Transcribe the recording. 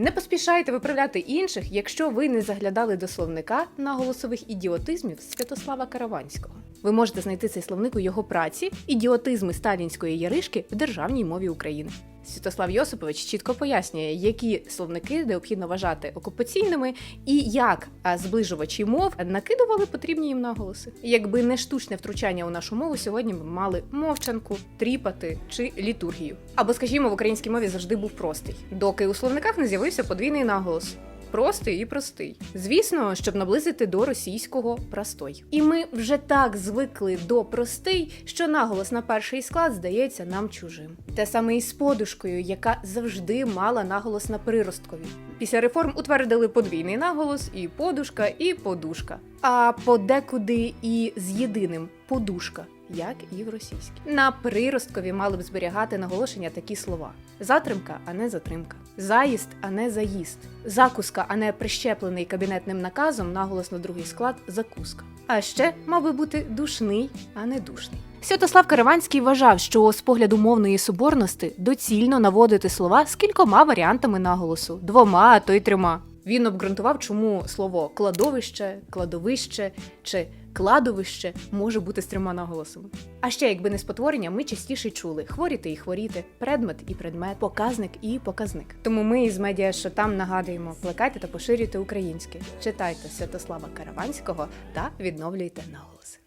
Не поспішайте виправляти інших, якщо ви не заглядали до словника на голосових ідіотизмів Святослава Караванського. Ви можете знайти цей словник у його праці Ідіотизми сталінської яришки в державній мові України. Святослав Йосипович чітко пояснює, які словники необхідно вважати окупаційними і як зближувачі мов накидували потрібні їм наголоси. Якби не штучне втручання у нашу мову, сьогодні ми мали мовчанку, тріпати чи літургію. Або, скажімо, в українській мові завжди був простий, доки у словниках не з'явився подвійний наголос. Простий і простий. Звісно, щоб наблизити до російського простой. І ми вже так звикли до простий, що наголос на перший склад здається нам чужим. Те саме і з подушкою, яка завжди мала наголос на приросткові. Після реформ утвердили подвійний наголос і подушка, і подушка. А подекуди і з єдиним подушка. Як і в російській. На приросткові мали б зберігати наголошення такі слова: затримка, а не затримка, заїзд, а не заїзд, закуска, а не прищеплений кабінетним наказом наголос на другий склад закуска. А ще мав би бути душний, а не душний. Святослав Караванський вважав, що з погляду мовної соборності доцільно наводити слова з кількома варіантами наголосу двома, а то й трьома. Він обґрунтував, чому слово кладовище, кладовище чи кладовище може бути з трьома наголосами. А ще, якби не спотворення, ми частіше чули хворіти і хворіти, предмет і предмет, показник і показник. Тому ми із медіа що там нагадуємо, плекайте та поширюйте українське, читайте Святослава Караванського та відновлюйте наголос.